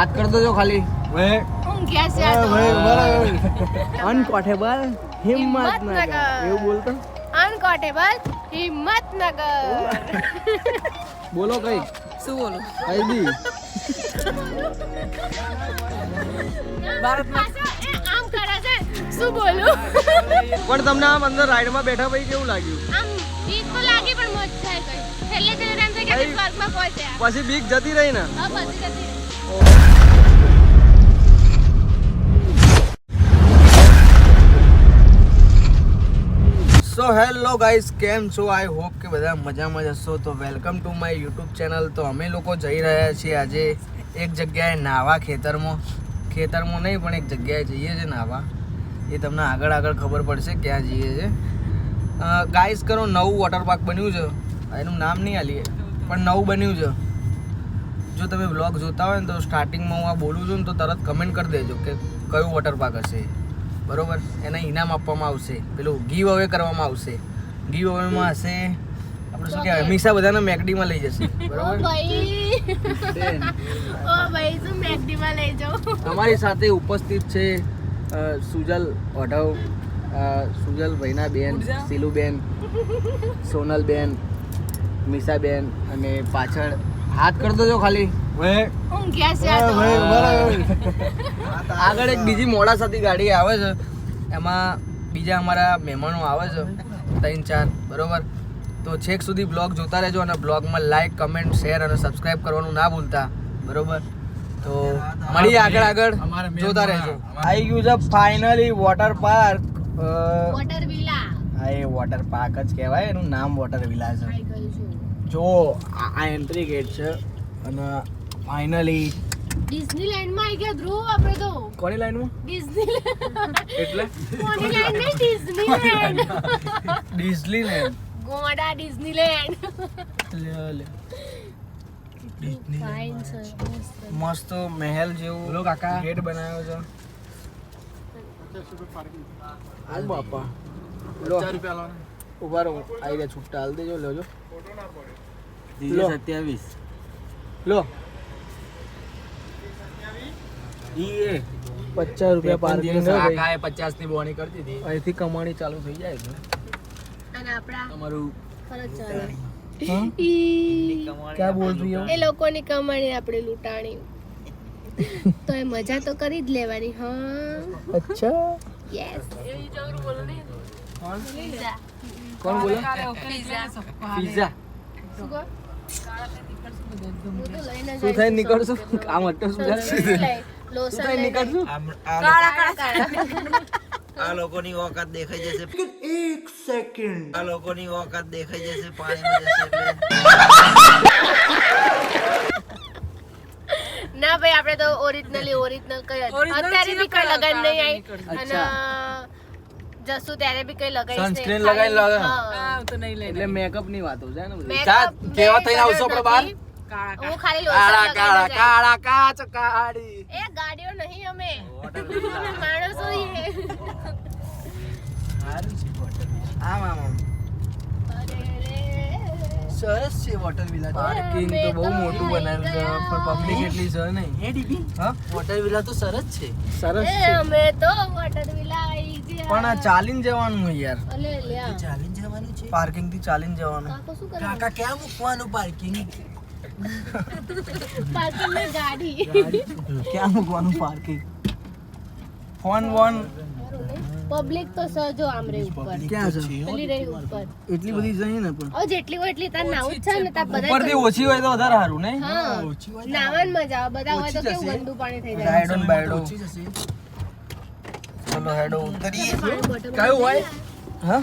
વાત કર જો ખાલી. અનકોટેબલ હિંમતનગર. એવું બોલતો અનકોટેબલ હિંમતનગર. બોલો કઈ. શું બોલો? કઈ દી આમ કરે છે. શું બોલું? પણ તમને આમ અંદર રાઈડમાં બેઠા ભાઈ કેવું લાગ્યું? આમ બીક તો લાગી પણ મજા આવી ગઈ છેલ્લે છેલ્લે થાય કે ભાઈ. સ્વર્ગમાં પહોંચ્યા. પછી બીક જતી રહી ને? હા પછી જતી સો હેલો ગાઈસ કેમ છો? આઈ હોપ કે બધા મજામાં જ હશો. તો welcome to my YouTube channel તો અમે લોકો જઈ રહ્યા છીએ આજે એક જગ્યાએ નાવા ખેતરમાં. ખેતરમાં નહીં, પણ એક જગ્યાએ જઈએ છીએ નાવા. એ તમને આગળ આગળ ખબર પડશે ક્યાં જઈએ છે ગાઈસ કરો, નવું વોટર પાર્ક બન્યું છે. એનું નામ નહીં આલીએ, પણ નવું બન્યું છે. જો તમે બ્લોગ જોતા હોય ને તો સ્ટાર્ટિંગમાં હું આ બોલું છું ને તો તરત કમેન્ટ કરી દેજો કે કયું વોટર પાર્ક હશે. બરાબર? એને ઇનામ આપવામાં આવશે. પેલું ગીવ અવે કરવામાં આવશે. ગીવ અવેમાં હશે આપણે શું કહેવાય હંમેશા બધાને મેકડીમાં લઈ જશે. બરાબર? અમારી સાથે ઉપસ્થિત છે સુજલ ઓઢવ સુજલ ભાઈના બેન સિલુબેન સોનલબેન મીસાબેન અને પાછળ હાથ કરી જો ખાલી. આગળ એક બીજી મોડાસાથી ગાડી આવે છે. એમાં બીજા અમારા મહેમાનો આવે છે. ત્રણ ચાર બરોબર? તો છેક સુધી બ્લોગ જોતા રહેજો અને બ્લોગમાં લાઈક કમેન્ટ શેર અને સબસ્ક્રાઇબ કરવાનું ના ભૂલતા. બરોબર? તો મળીએ આગળ આગળ. જોતા રહેજો. આવી ગયું છે finally water park water villa હા એ વોટર પાર્ક જ કહેવાય. એનું નામ વોટર વિલા છે. આવી ગયું છું. જો આ આ એન્ટ્રી ગેટ છે. અને ફાઇનલી ડિઝનીલેન્ડમાં આવી ગયા ધ્રુવ આપણે તો. કોની લાઈનમાં? ડિઝનીલેન્ડ. એટલે? કોની લેન્ડ નહીં ડિઝનીલેન્ડ. ડિઝનીલેન્ડ. ગોડા ડિઝનીલેન્ડ. લે લે. ફાઇન છે. મસ્ત. મહેલ જેવું ગેટ બનાવ્યો છે. હાલ બાપા. લો. ઊભા રહો. આવી ગયા છૂટા. હાલ દેજો લેજો. લો. સત્યાવીસ. લો. પચાસ રૂપિયા પાર્કિંગ પચાસની બોની કરતી હતી. અહીંથી કમાણી ચાલુ થઈ જાય છે. અને આપણા તમારું ફરજ ચાલે. ક્યાં બોલ રહી હો એ લોકોની કમાણી આપણે લૂંટાણી. તો એ મજા તો કરી જ લેવાની હા. અચ્છા. યસ કોણ બોલે પિઝા પિઝા. બોલો કહો? હું તો લઈને શું થાય નીકળશું? કામ હતું શું થાય શું થાય નીકળશું? કાળા કાળા. આ લોકોની ઓકાત દેખાઈ જશે. એક સેકન્ડ. આ લોકોની ઓકાત દેખાઈ જશે પાણીમાં જશે એટલે. ના ભાઈ આપણે તો ઓરિજિનલી ઓરિજિનલ કઈ અત્યારે બી કઈ લગાઈ નહીં આવી. અને જસુ ત્યારે બી કઈ લગાઈ તો લગાઈ લો. એટલે મેકઅપની વાતો છે ને બધી. કેવા થઈને આવશો આપણે બહાર? હું ખાલી કાળા કાળા કાળા કાચ કાળી. એ ગાડીઓ નહીં અમે. અમે માણસો છીએ. આમ આમ. સરસ છે વોટર વિલા પાર્કિંગ તો બહુ મોટું બનાવ્યું છે પણ પબ્લિક એટલી છે નહીં. હે ડીબી હા? વોટર વિલા તો સરસ છે. સરસ છે. અમે તો વોટર વિલા આવી ગયા. પણ આ ચાલીને જવાનું છે યાર. અલે લ્યા. ચાલીને જવાનું છે? પાર્કિંગથી ચાલીને જવાનું. કાકા શું કરે? કાકા ક્યાં મૂકવાનું પાર્કિંગ પાર્કિંગની ગાડી. ક્યાં મૂકવાનું પાર્કિંગ ફોન વોન પબ્લિક તો સજો આમ રે ઉપર. ક્યાં છે? પેલી રહી ઉપર. એટલી બધી જઈ ને પણ. ઓ જેટલી હોય એટલી તાર નાવું છે ને તાર બધા ઉપરથી ઓછી હોય તો વધારે સારું ને હા. નાવાની મજા આવે બધા હોય તો કેવું ગંદુ પાણી થઈ જાય. રાયડો ને બાયડો ચલો હેડો ઉતરીએ કયું હોય? હા?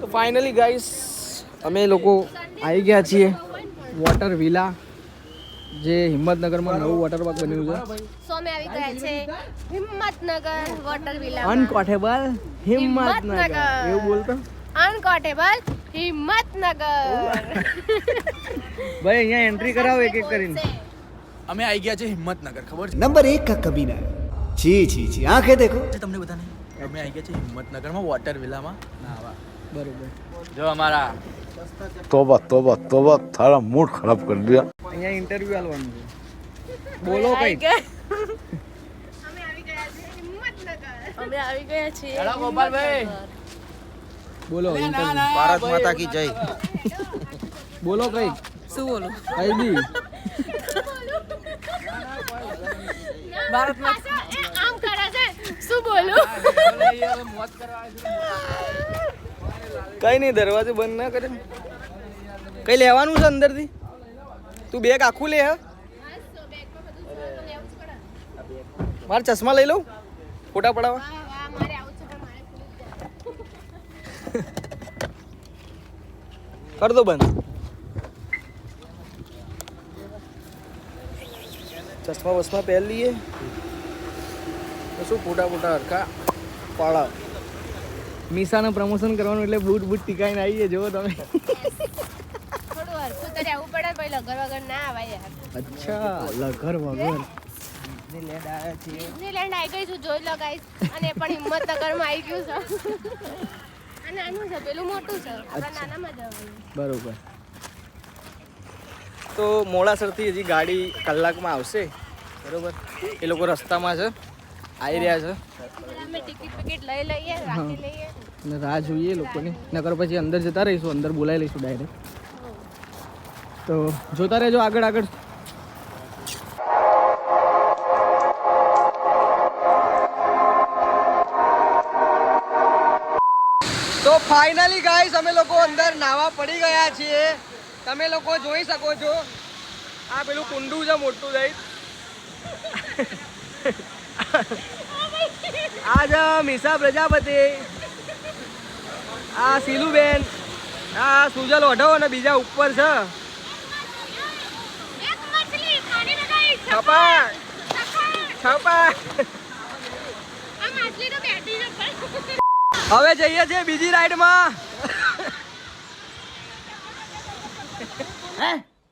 તો ફાઇનલી ગાઈસ અમે લોકો આવી ગયા છીએ વોટર વિલા જે હિંમતનગરમાં નવું વોટર પાર્ક બન્યું છે. સોમે આવી ગયા છે. Himmatnagar water villa unquotable Himmatnagar. એવું બોલતો? અનકોટેબલ હિંમતનગર. ભાઈ અહીંયા એન્ટ્રી કરાવો એક એક કરીને. અમે આવી ગયા છે હિંમતનગર ખબર છે? નંબર 1 કા કબીના. જી જી જી. આંખે દેખો. તમને બધાને અમે આવી ગયા છે હિંમતનગરમાં વોટર વિલામાં નાવા બરોબર. જો અમારા તોબા તોબા તોબા તારા મૂડ ખરાબ કરી દીધા. અહીંયા ઇન્ટરવ્યુ આલવાનું છે. બોલો કઈ અમે આવી ગયા છે હિંમતનગર. અમે આવી ગયા છીએ હેલો, ગોપાલભાઈ. બોલો. ભારત માતા કી જય. બોલો કઈ શું બોલો? કઈ બી માતા આમ કરે છે. શું બોલું? કઈ નહીં દરવાજો બંધ ના કરે કઈ લેવાનું છે અંદરથી? તું બેગ આખું લે, હે? મારા ચશ્મા લઈ લઉં? ફોટા પડાવવા. કર દો બંધ. ચશ્મા વસમા પહેર લઈએ. શું ફોટા ફોટા હરખા પાડા મીસાનું પ્રમોશન કરવાનું એટલે બૂટ બૂટ ટીકાઈને આવીએ, જુઓ તમે થોડું હરખું તો રહેવું પડે ભાઈ લગર વગર ના આવાય યાર. અચ્છા લગર વગર? ન્યુઝીલેન્ડ આવી ગઈ છું જોઈ લો ગાઈસ અને એ પણ હિંમતનગરમાં આવી ગયું છે. આ નાનું છે પેલું મોટું છે આપણે નાનામાં જવાનું બરોબર. તો મોડાસરથી હજી ગાડી કલાકમાં આવશે. બરોબર? એ લોકો રસ્તામાં છે આવી રહ્યા છે. અમે ટિકિટ વિકિટ લઈ લઈએ રાખી લઈએ. રાહ જોઈએ લોકોની. નકર પછી અંદર જતા રહીશું અંદર બોલાવી લઈશું ડાયરેક્ટ તો જોતા રહેજો આગળ આગળ. તો ફાઇનલી ગાઈસ અમે લોકો અંદર નાવા પડી ગયા છીએ. તમે લોકો જોઈ શકો છો. આ પેલું કુંડું છે, મોટું દઈ આ છે મીસા પ્રજાપતિ. આ સીલુબેન આ સુજલ ઓઢો અને બીજા ઉપર છે એક મછલી પાણીમાં ગઈ છપા છપા આ માછલી તો બેઠી છે પણ હવે જઈએ છીએ બીજી રાઈડમાં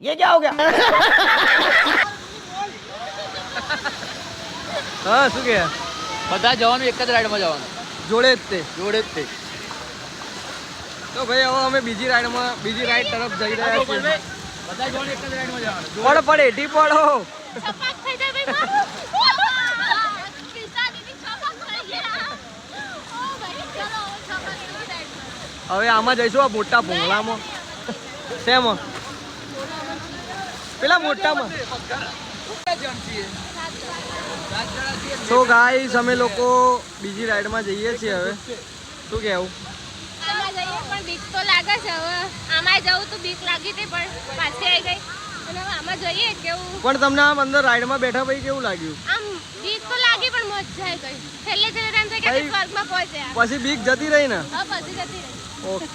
ये क्या हो गया હા શું કે બધા જવાનું એક જ રાઈડમાં જવાનું જોડે જ તે જોડે જ તે તો ભાઈ હવે અમે બીજી રાઈડમાં બીજી રાઈડ તરફ જઈ રહ્યા છીએ બધા જવાનું એક જ રાઈડમાં જવાનું પડ પડ એટી પડો હવે આમાં જઈશું આ મોટા ભૂંગળામાં શેમાં? પેલા મોટામાં. તો ગાઈસ અમે લોકો બીજી રાઈડમાં જઈએ છીએ હવે. શું કહેવું? પણ બીક તો લાગે છે હવે. આમાં જવું તો બીક લાગી હતી, પણ પાછી આવી ગઈ. અને આમાં જઈએ કેવું. પણ તમને આમ અંદર રાઈડમાં બેઠા પછી કેવું લાગ્યું? આમ બીક તો લાગી પણ મજા આવી છેલ્લે છેલ્લે ટાઈમ થઈ કે સ્વર્ગમાં પહોંચ્યા પછી બીક જતી રહી ને? હા પછી જતી રહી. ઓકે.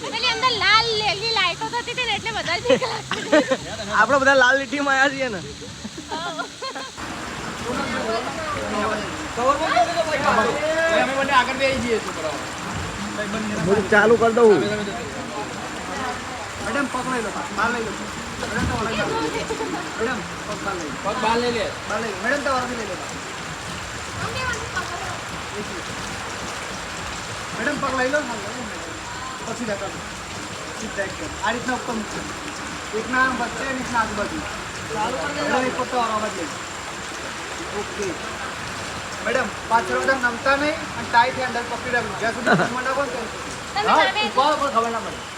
બધા આપણે બધા લાલ લીટી માં આવ્યા છીએ ને. ચાલુ કરી દઉં. મેડમ પકડાઈ લો. મેડમ પગ બહાર લઈ લે બહાર લઈ મેડમ તમારાથી લઈ લેતા મેડમ પગ લઈ લો પછી જતા ફીડબેક કર આ રીતના ઉપર મૂકશે એકના વચ્ચે અને એકના આજુબાજુ ચાલુ એક પોતા આવવા જ ઓકે મેડમ પાછળ બધા નમતા નહીં અને ટાઈટ હેન્ડલ પકડી રાખજો જ્યાં સુધી ખબર ખબર ના પડે.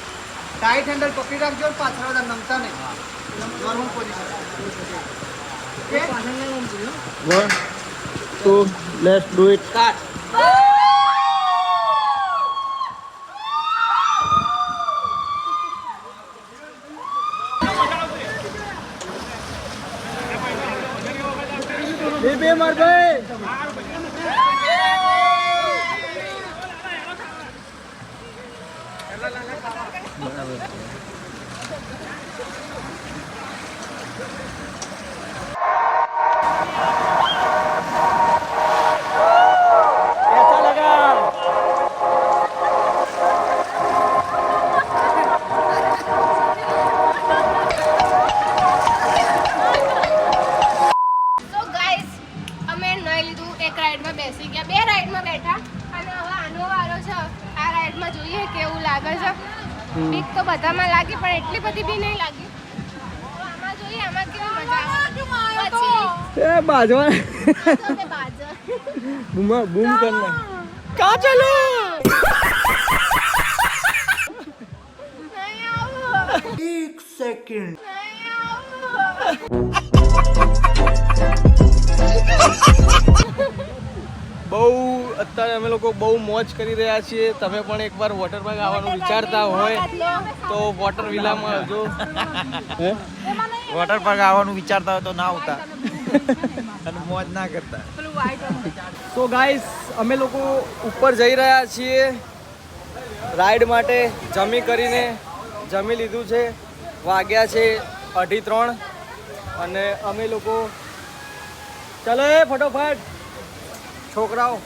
ટાઈટ હેન્ડલ પકડી રાખજો પાછળ બધા નમતા નહીં. Normal position okay one two let's do it બે બધામાં લાગી પણ એટલી બધી બી નહીં લાગી. આમાં જોઈએ આમાં કેવી મજા એ બાજવા. તો તે બાજુ. બૂમ બૂમ કરને. કા ચલો? નહીં આવું. બહુ અત્યારે અમે લોકો બહુ મોજ કરી રહ્યા છીએ. તમે પણ એકવાર વોટર પાર્ક આવવાનું વિચારતા હોય તો વોટર વિલામાં આવજો. વોટર પાર્ક આવવાનું વિચારતા હોય તો ના આવતા. અને મોજ ના કરતા. તો ગાઈસ અમે લોકો ઉપર જઈ રહ્યા છીએ. રાઈડ માટે જમી કરીને જમી લીધું છે. વાગ્યા છે અઢી ત્રણ. અને અમે લોકો ચાલો એ ફટોફટ. છોકરાઓ?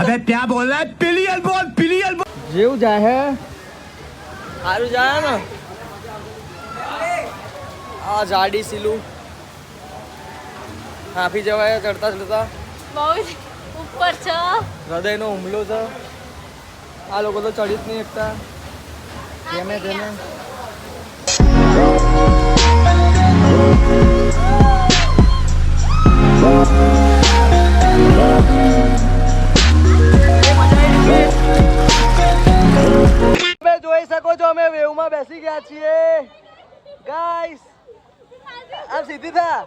અબે ક્યાં બોલ રહા પિલિયન બોલ પિલિયન બોલ. જેવું જાય હે સારું જાય ને. આ જાડી સીલું. હાફી જવાય ચડતા ચડતા. બહુ ઉપર છે. હૃદયનો હુમલો છે. આ લોકો તો ચડી જ નહીં શકતા જેને તેને તમે જોઈ શકો છો અમે વેવમાં બેસી ગયા છીએ ગાઈસ આમ સીધી થા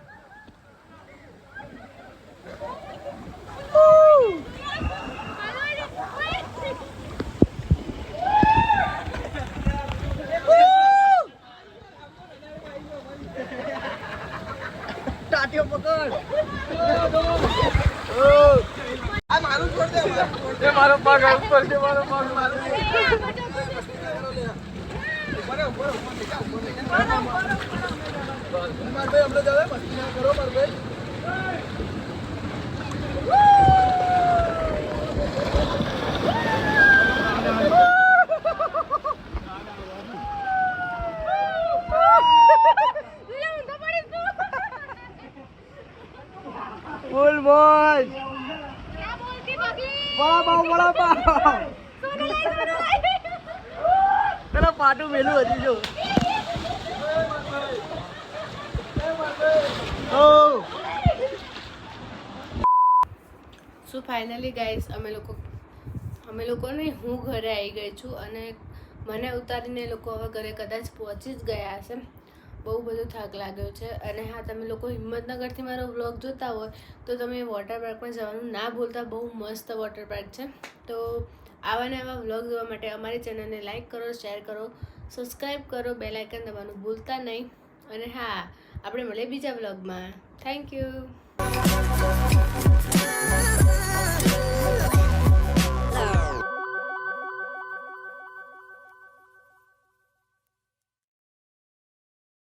બોલ મોજ વડાપાવ વડાપાવ પેલા પાટું મેલું હજી જો. સો ફાઇનલી ગાઈસ અમે લોકો અમે લોકોને હું ઘરે આવી ગઈ છું અને મને ઉતારીને લોકો હવે ઘરે કદાચ પહોંચી જ ગયા હશે. બહુ બધો થાક લાગ્યો છે. અને હા, તમે લોકો હિંમતનગરથી મારો વ્લોગ જોતા હોય, તો તમે વોટર પાર્કમાં જવાનું ના ભૂલતા. બહુ મસ્ત વોટર પાર્ક છે. તો આવા ને આવા વ્લોગ જોવા માટે અમારી ચેનલને લાઇક કરો શેર કરો સબસ્ક્રાઈબ કરો બેલ આઇકન દબાવવાનું ભૂલતા નહીં. અને હા, આપણે મળીએ બીજા વ્લોગમાં થેન્ક યુ